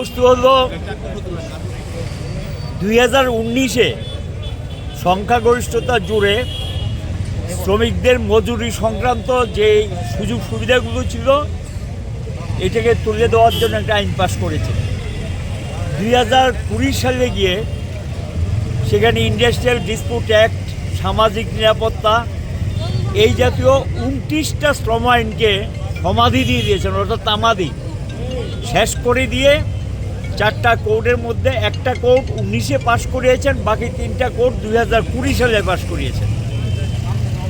বিষয়বস্তু হলো। দুই হাজার উনিশে সংখ্যাগরিষ্ঠতা জুড়ে শ্রমিকদের মজুরি সংক্রান্ত যে সুযোগ সুবিধাগুলো ছিল, এটাকে তুলে দেওয়ার জন্য একটা আইন পাশ করেছে। দুই হাজার কুড়ি সালে গিয়ে সেখানে ইন্ডাস্ট্রিয়াল ডিসপুট অ্যাক্ট, সামাজিক নিরাপত্তা, এই জাতীয় উনত্রিশটা শ্রম আইনকে সমাধি দিয়ে দিয়েছেন, অর্থাৎ তামাদি। শেষ করে দিয়ে চারটা কোর্টের মধ্যে একটা কোর্ট উনিশে পাশ করিয়েছেন, বাকি তিনটা কোর্ট দুই হাজার কুড়ি সালে পাশ করিয়েছেন।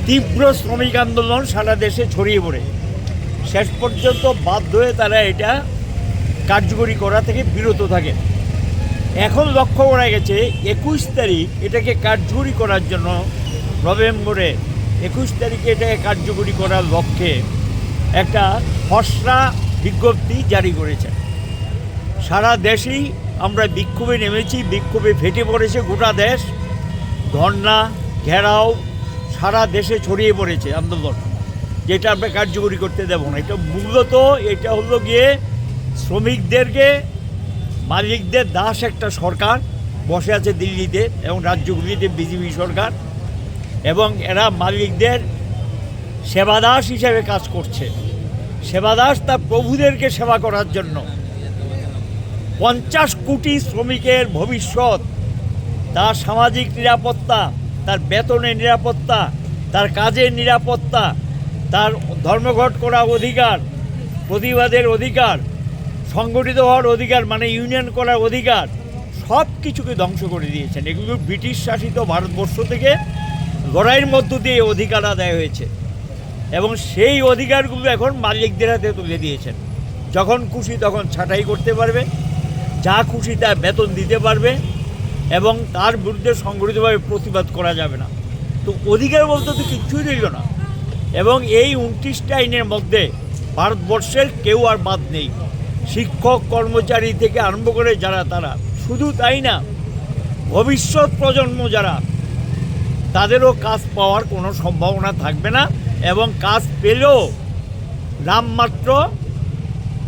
তীব্র শ্রমিক আন্দোলন সারা দেশে ছড়িয়ে পড়ে। শেষ পর্যন্ত বাধ্য হয়ে তারা এটা কার্যকরী করা থেকে বিরত থাকে এখন লক্ষ্য করা গেছে, একুশ তারিখ এটাকে কার্যকরী করার জন্য নভেম্বরে একুশ তারিখে এটাকে কার্যকরী করার লক্ষ্যে একটা খসড়া বিজ্ঞপ্তি জারি করেছে সারা দেশেই আমরা বিক্ষোভে নেমেছি, বিক্ষোভে ফেটে পড়েছে গোটা দেশ। ধর্না ঘেরাও সারা দেশে ছড়িয়ে পড়েছে আন্দোলন, যেটা আমরা কার্যকরী করতে দেবো না। এটা মূলত এটা হলো গিয়ে শ্রমিকদেরকে, মালিকদের দাস একটা সরকার, বসে আছে দিল্লিতে এবং রাজ্যগুলিতে বিজেপি সরকার, এবং এরা মালিকদের সেবাদাস হিসেবে কাজ করছে। সেবাদাস তার প্রভুদেরকে সেবা করার জন্য। পঞ্চাশ কোটি শ্রমিকের ভবিষ্যৎ। তার সামাজিক নিরাপত্তা, তার বেতনের নিরাপত্তা, তার কাজের নিরাপত্তা, তার ধর্মঘট করার অধিকার, প্রতিবাদের অধিকার, সংগঠিত হওয়ার অধিকার মানে ইউনিয়ন করার অধিকার, সব কিছুকে ধ্বংস করে দিয়েছেন। এগুলো ব্রিটিশ শাসিত ভারতবর্ষ থেকে লড়াইয়ের মধ্য দিয়ে অধিকার আদায় হয়েছে। এবং সেই অধিকারগুলো এখন মালিকদের হাতে তুলে দিয়েছেন। যখন খুশি তখন ছাঁটাই করতে পারবে। যা খুশি তা বেতন দিতে পারবে এবং তার বিরুদ্ধে সংগঠিতভাবে প্রতিবাদ করা যাবে না। তো অধিকার বলতে তো কিচ্ছুই রইল না। এবং এই উনত্রিশটা আইনের মধ্যে ভারতবর্ষের কেউ আর বাদ নেই। শিক্ষক, কর্মচারী থেকে আরম্ভ করে যারা তারা, শুধু তাই না, ভবিষ্যৎ প্রজন্ম যারা, তাদেরও কাজ পাওয়ার কোনো সম্ভাবনা থাকবে না এবং কাজ পেলেও নামমাত্র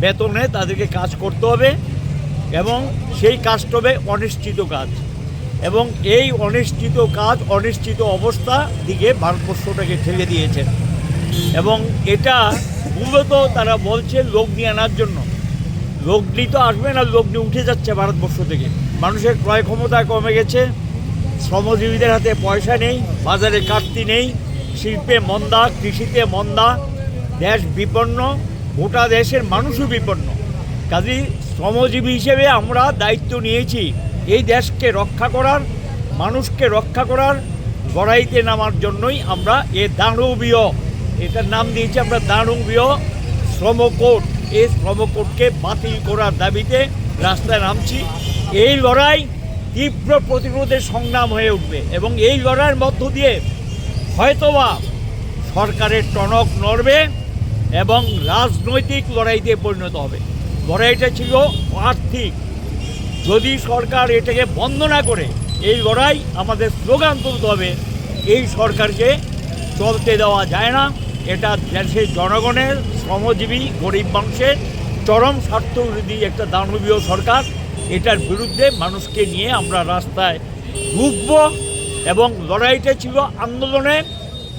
বেতনে তাদেরকে কাজ করতে হবে। এবং সেই কাজটা হবে অনিশ্চিত কাজ। এবং এই অনিশ্চিত কাজ, অনিশ্চিত অবস্থা দিকে ভারতবর্ষটাকে ঠেলে দিয়েছেন এবং এটা মূলত তারা বলছে লোক নিয়ে আনার জন্য। লগ্নি তো আসবে না, লগ্নি উঠে যাচ্ছে ভারতবর্ষ থেকে। মানুষের ক্রয় ক্ষমতা কমে গেছে, শ্রমজীবীদের হাতে পয়সা নেই, বাজারে কাটতি নেই, শিল্পে মন্দা, কৃষিতে মন্দা, দেশ বিপন্ন, গোটা দেশের মানুষও বিপন্ন। কাজেই শ্রমজীবী হিসেবে আমরা দায়িত্ব নিয়েছি এই দেশকে রক্ষা করার, মানুষকে রক্ষা করার লড়াইতে নামার জন্যই আমরা এ দানবীয়, এটার নাম দিয়েছি আমরা দানবীয় শ্রমকোট। এই শ্রমকোটকে বাতিল করার দাবিতে রাস্তায় নামছি। এই লড়াই তীব্র প্রতিরোধের সংগ্রাম হয়ে উঠবে এবং এই লড়াইয়ের মধ্য দিয়ে হয়তোবা সরকারের টনক নড়বে এবং রাজনৈতিক লড়াইতে পরিণত হবে। লড়াইটা ছিল আর্থিক। যদি সরকার এটাকে বন্ধ না করে, এই লড়াই আমাদের স্লোগান তুলতে হবে। এই সরকারকে চলতে দেওয়া যায় না। এটা দেশের জনগণের শ্রমজীবী গরিব মানুষের চরম স্বার্থ বিরোধী একটা দানবীয় সরকার। এটার বিরুদ্ধে মানুষকে নিয়ে আমরা রাস্তায় ঢুকব এবং লড়াইটা ছিল আন্দোলনে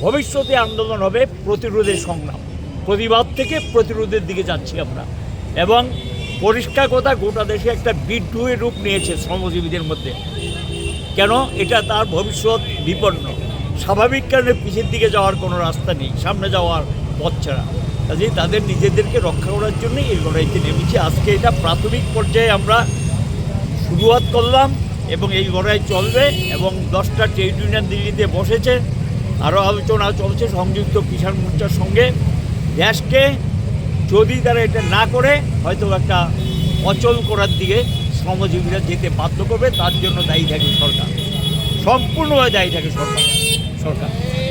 ভবিষ্যতে আন্দোলন হবে প্রতিরোধের সংগ্রাম। প্রতিবাদ থেকে প্রতিরোধের দিকে যাচ্ছি আমরা। এবং পরিষ্কার কথা, গোটা দেশে একটা বিদ্রোহের রূপ নিয়েছে শ্রমজীবীদের মধ্যে। কেন? এটা তার ভবিষ্যৎ বিপন্ন। স্বাভাবিক কারণে পিছের দিকে যাওয়ার কোনো রাস্তা নেই, সামনে যাওয়ার পথ ছাড়া। কাজেই তাদের নিজেদেরকে রক্ষা করার জন্য এই লড়াইতে নেমেছি। আজকে এটা প্রাথমিক পর্যায়ে আমরা শুরুয়াত করলাম এবং এই লড়াই চলবে এবং দশটা ট্রেড ইউনিয়ন দিল্লিতে বসেছে। আরও আলোচনা চলছে সংযুক্ত কিষাণ মোর্চার সঙ্গে। দেশকে যদি তারা এটা না করে, হয়তো একটা অচল করার দিকে শ্রমজীবীরা যেতে বাধ্য করবে, তার জন্য দায়ী থাকে সরকার। সম্পূর্ণভাবে দায়ী থাকে সরকার। সরকার।